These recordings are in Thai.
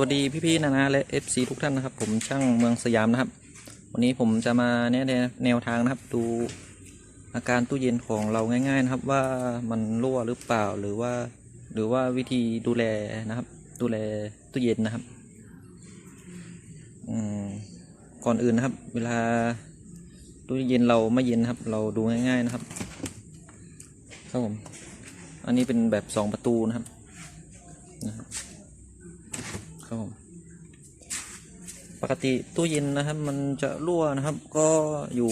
วัสดีพี่ๆนะนะและ FC ทุกท่านนะครับ ผมช่างเมืองสยามนะครับ วันนี้ผมจะมาแนะแนวแนวทางนะครับ ดูอาการตู้เย็นของเราง่าย ๆ นะครับ ว่ามันรั่วหรือเปล่าหรือว่า หรือว่าวิธีดูแลนะครับ ดูแลตู้เย็นนะครับก่อนอื่นนะครับ เวลาตู้เย็นเราไม่เย็นนะครับ เราดูง่าย ๆนะครับครับผมอันนี้เป็นแบบสองประตูนะครับ ครับผมปกติตู้เย็นนะครับมันจะรั่วนะครับก็อยู่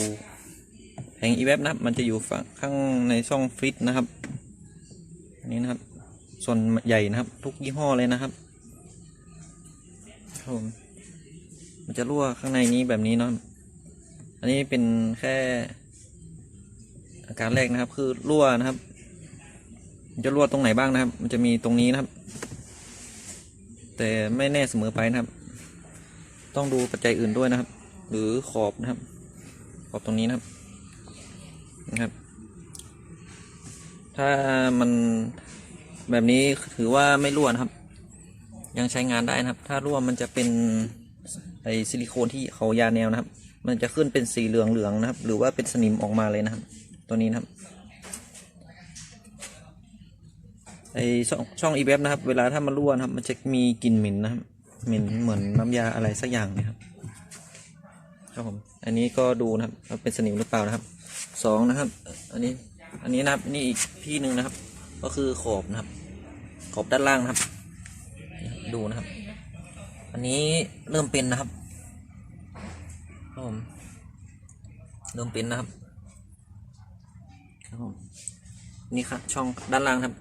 แผงอีเวฟนะครับ มันจะอยู่ฝั่งข้างในช่องฟรีซนะครับนนี้นะครับ ส่วนใหญ่นะครับ ทุกยี่ห้อเลยนะครับครับผมมันจะรั่วข้างในนี้แบบนี้เนาะอันนี้เป็นแค่ อาการแรกนะครับ คือรั่วนะครับ มันจะรั่วตรงไหนบ้างนะครับ มันจะมีตรงนี้นะครับ แต่ไม่แน่เสมอไปนะครับ ต้องดูปัจจัยอื่นด้วยนะครับ หรือขอบนะครับ ขอบตรงนี้นะครับนะครับ ถ้ามันแบบนี้ถือว่าไม่รั่วนะครับ ยังใช้งานได้นะครับ ถ้ารั่วมันจะเป็นไอซิลิโคนที่เขายาแนวนะครับ มันจะขึ้นเป็นสีเหลืองๆนะครับ หรือว่าเป็นสนิมออกมาเลยนะครับ ตัวนี้นะครับ ไอช่องช่องอีเว็บนะครับ เวลาถ้ามันรั่วนะครับ มันจะมีกลิ่นเหม็นนะครับเหม็นเหมือนน้ำยาอะไรสักอย่างนะครับ ครับผม อันนี้ก็ดูนะครับว่าเป็นสนิมหรือเปล่านะครับสองนะครับ อันนี้อันนี้นะครับนี่อีกที่หนึ่งนะครับ ก็คือขอบนะครับ ขอบด้านล่างนะครับนี่ครับดูนะครับ อันนี้เริ่มเป็นนะครับครับผมเริ่มเป็นนะครับครับผมนี่ครับช่องด้านล่างครับ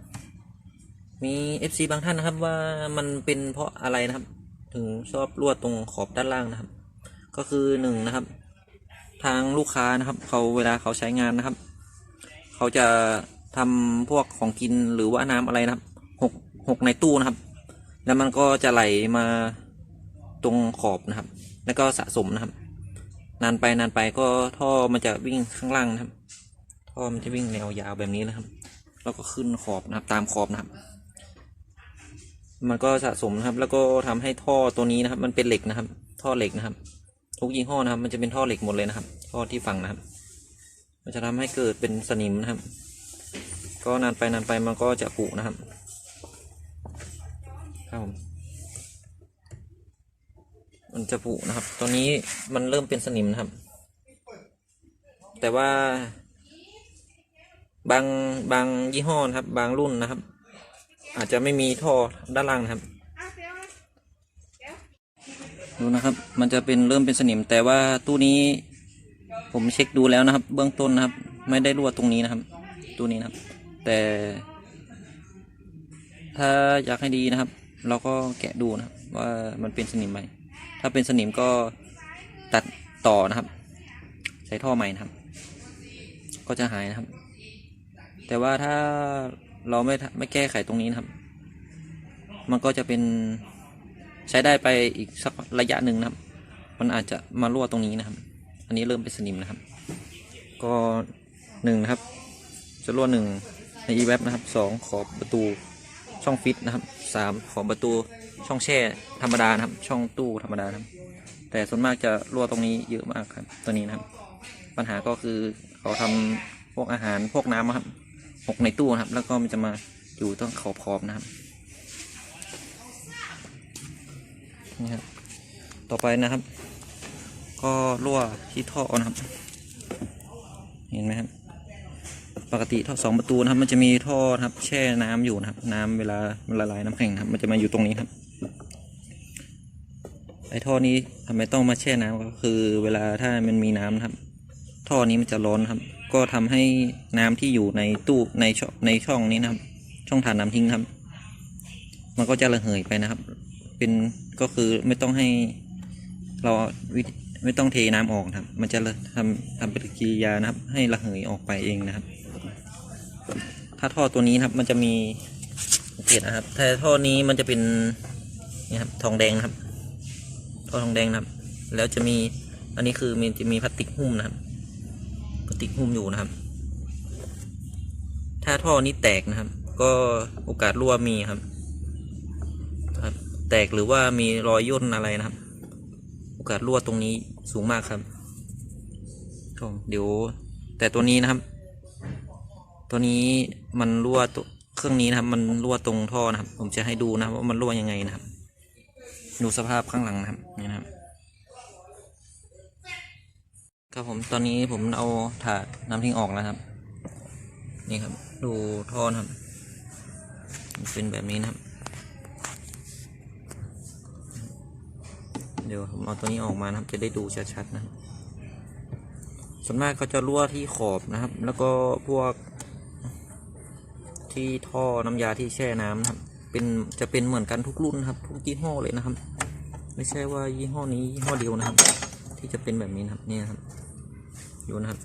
มี FC บางท่านนะครับว่ามันเป็นเพราะอะไรนะครับ ถึงชอบรั่วตรงขอบด้านล่างนะครับ ก็คือหนึ่งนะครับ ทางลูกค้านะครับเขาเวลาเขาใช้งานนะครับ เขาจะทำพวกของกินหรือว่าน้ำอะไรนะครับหกหกในตู้นะครับ แล้วมันก็จะไหลมาตรงขอบนะครับ แล้วก็สะสมนะครับ นานไปนานไปก็ท่อมันจะวิ่งข้างล่างนะครับ ท่อมันจะวิ่งแนวยาวแบบนี้นะครับ แล้วก็ขึ้นขอบนะครับ ตามขอบนะครับ มันก็สะสมนะครับ แล้วก็ทำให้ท่อตัวนี้นะครับ มันเป็นเหล็กนะครับ ท่อเหล็กนะครับ ทุกยี่ห้อนะครับ มันจะเป็นท่อเหล็กหมดเลยนะครับ ท่อที่ฝั่งนะครับ มันจะทำให้เกิดเป็นสนิมนะครับ ก็นานไปนานไปมันก็จะผุนะครับครับผมมันจะผุนะครับ ตอนนี้มันเริ่มเป็นสนิมนะครับ แต่ว่าบางบางยี่ห้อนะครับ บางรุ่นนะครับ อาจจะไม่มีท่อด้านล่างนะครับ ดูนะครับ มันจะเป็นเริ่มเป็นสนิม แต่ว่าตู้นี้ ผมเช็คดูแล้วนะครับ เบื้องต้นนะครับ ไม่ได้รั่วตรงนี้นะครับ ตู้นี้นะครับ แต่ ถ้าอยากให้ดีนะครับ เราก็แกะดูนะครับ ว่ามันเป็นสนิมไหมถ้าเป็นสนิมก็ตัดต่อนะครับ ใส่ท่อใหม่นะครับ ก็จะหายนะครับ แต่ว่าถ้า เราไม่ไม่แก้ไขตรงนี้นะครับ มันก็จะเป็นใช้ได้ไปอีกสักระยะหนึ่งนะครับ มันอาจจะมารั่วตรงนี้นะครับ อันนี้เริ่มเป็นสนิมนะครับ ก็หนึ่งนะครับ จะรั่วหนึ่งใน e w e b นะครับสองขอบประตูช่องฟิตนะครับสามขอบประตูช่องแช่ธรรมดานะครับ ช่องตู้ธรรมดานะครับ แต่ส่วนมากจะรั่วตรงนี้เยอะมากครับ ตัวนี้นะครับ ปัญหาก็คือเขาทำพวกอาหารพวกน้ำครับ หกในตู้นะครับ แล้วก็มันจะมาอยู่ต้องขอบขอบนะครับนี่ครับต่อไปนะครับ ก็รั่วที่ท่อนะครับ เห็นไหมครับปกติท่อสองประตูนะครับ มันจะมีท่อครับ แช่น้ำอยู่นะครับ น้ำเวลามันละลายน้ำแข็งครับ มันจะมาอยู่ตรงนี้ครับไอ้ท่อนี้ทำไมต้องมาแช่น้ำก็คือ เวลาถ้ามันมีน้ำครับ ท่อนี้มันจะร้อนครับ ก็ทำให้น้ำที่อยู่ในตู้ในช่องในช่องนี้นะครับ ช่องถ่านน้ำทิ้งครับ มันก็จะระเหยไปนะครับ เป็นก็คือไม่ต้องให้เราไม่ต้องเทน้ำออกนะครับ มันจะระทำทำปฏิกิริยานะครับ ให้ระเหยออกไปเองนะครับ ถ้าท่อตัวนี้นะครับมันจะมีสังเกตนะครับ ถ้าท่อนี้มันจะเป็นนี่ครับทองแดงนะครับ ท่อทองแดงนะครับ แล้วจะมีอันนี้คือมันจะมีพลาสติกหุ้มนะครับ พลาสติกหุ้มอยู่นะครับ ถ้าท่อนี้แตกนะครับ ก็โอกาสรั่วมีครับครับ แตกหรือว่ามีรอยย่นอะไรนะครับ โอกาสรั่วตรงนี้สูงมากครับครับเดี๋ยวแต่ตัวนี้นะครับ ตัวนี้มันรั่วตัวเครื่องนี้นะครับ มันรั่วตรงท่อนะครับ ผมจะให้ดูนะครับว่ามันรั่วยังไงนะครับ ดูสภาพข้างหลังนะครับนี่นะครับ ครับผมตอนนี้ผมเอาถาดน้ำทิ้งออกแล้วครับ นี่ครับ ดูท่อนครับ เป็นแบบนี้นะครับ เดี๋ยวผมเอาตัวนี้ออกมานะครับ จะได้ดูชัดๆนะครับส่วนมากเขาจะรั่วที่ขอบนะครับ แล้วก็พวก ที่ท่อน้ำยาที่แช่น้ำนะครับ เป็นจะเป็นเหมือนกันทุกรุ่นครับ ทุกยี่ห้อเลยนะครับ ไม่ใช่ว่ายี่ห้อนี้ยี่ห้อเดียวนะครับ ที่จะเป็นแบบนี้นครับนี่นะครับ ดูนะครับ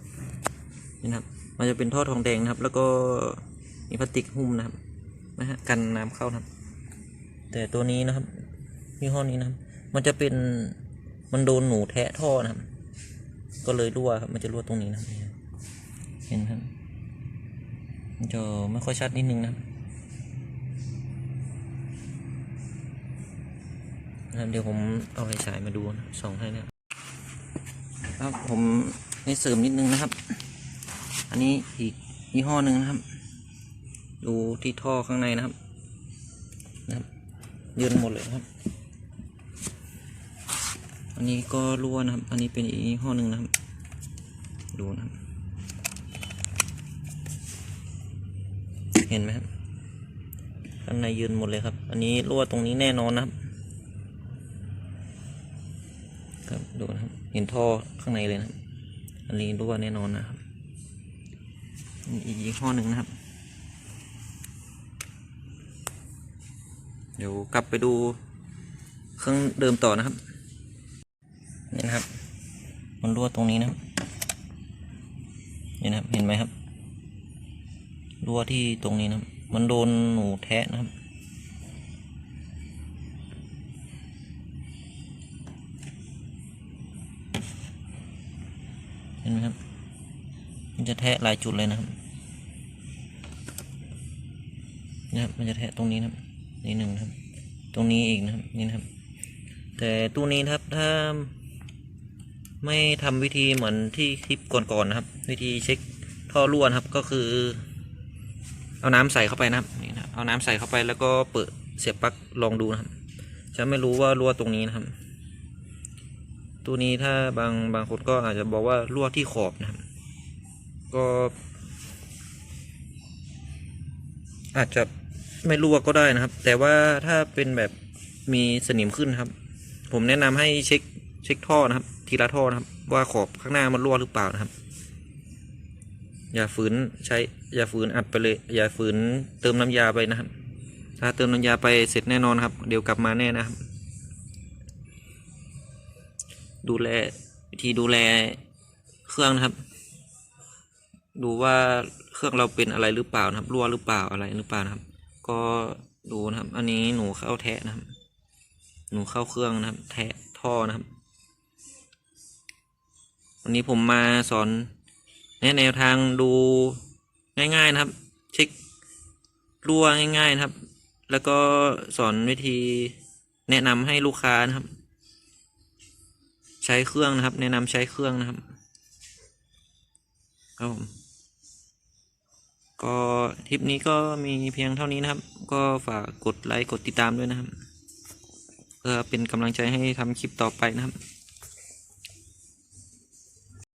นี่นะครับ มันจะเป็นท่อทองแดงนะครับ แล้วก็มีพลาสติกหุ้มนะครับนะฮะกันน้ำเข้านะครับ แต่ตัวนี้นะครับยี่ห้อนี้นะครับ มันจะเป็นมันโดนหนูแทะท่อนะครับ ก็เลยรั่วครับ มันจะรั่วตรงนี้นะครับเห็นครับมันจะไม่ค่อยชัดนิดนึงนะครับเดี๋ยวผมเอาไฟฉายมาดูนะส่องให้นะครับครับผม นี่เสริมนิดนึงนะครับ อันนี้อีกยี่ห้อหนึ่งนะครับ ดูที่ท่อข้างในนะครับนะครับยืนหมดเลยครับ อันนี้ก็รั่วนะครับ อันนี้เป็นอีกยี่ห้อหนึ่งนะครับ ดูนะครับ เห็นไหมครับข้างในยืนหมดเลยครับ อันนี้รั่วตรงนี้แน่นอนนะครับครับดูนะครับ เห็นท่อข้างในเลยนะครับ อันนี้รั่วแน่นอนนะครับ อีกยี่ห้อหนึ่งนะครับ เดี๋ยวกลับไปดูเครื่องเดิมต่อนะครับนี่นะครับ มันรั่วตรงนี้นะครับนี่นะครับ เห็นไหมครับ รั่วที่ตรงนี้นะครับ มันโดนหนูแทะนะครับ ห็นไหมครับ มันจะแทะหลายจุดเลยนะครับนะครับ มันจะแทะตรงนี้นะครับ นี่หนึ่งนะครับ ตรงนี้อีกนะครับ นี่นะครับ แต่ตู้นี้นะครับถ้าไม่ทำวิธีเหมือนที่คลิปก่อนๆนะครับ วิธีเช็คท่อรั่วนะครับก็คือ เอาน้ำใส่เข้าไปนะครับนี่นะครับเอาน้ำใส่เข้าไปแล้วก็เปิดเสียบปลั๊กลองดูนะครับจะไม่รู้ว่ารั่วตรงนี้นะครับ ตัวนี้ถ้าบางบางคนก็อาจจะบอกว่ารั่วที่ขอบนะครับ ก็ อาจจะไม่รั่วก็ได้นะครับ แต่ว่าถ้าเป็นแบบมีสนิมขึ้นครับ ผมแนะนำให้เช็คเช็คท่อนะครับ ทีละท่อนะครับ ว่าขอบข้างหน้ามันรั่วหรือเปล่านะครับ อย่าฝืนใช้ อย่าฝืนอัดไปเลย อย่าฝืนเติมน้ำยาไปนะครับ ถ้าเติมน้ำยาไปเสร็จแน่นอนครับ เดี๋ยวกลับมาแน่นะครับ ดูแลวิธีดูแลเครื่องนะครับ ดูว่าเครื่องเราเป็นอะไรหรือเปล่านะครับ รั่วหรือเปล่าอะไรหรือเปล่านะครับ ก็ดูนะครับ อันนี้หนูเข้าแทะนะครับ หนูเข้าเครื่องนะครับ แทะท่อนะครับ วันนี้ผมมาสอนแนะแนวทางดูง่ายๆนะครับ เช็ครั่วง่ายๆนะครับ แล้วก็สอนวิธีแนะนำให้ลูกค้านะครับ ใช้เครื่องนะครับ แนะนำใช้เครื่องนะครับครับผมก็ทริปนี้ก็มีเพียงเท่านี้นะครับ ก็ฝากกดไลค์กดติดตามด้วยนะครับ เพื่อเป็นกำลังใจให้ทำคลิปต่อไปนะครับ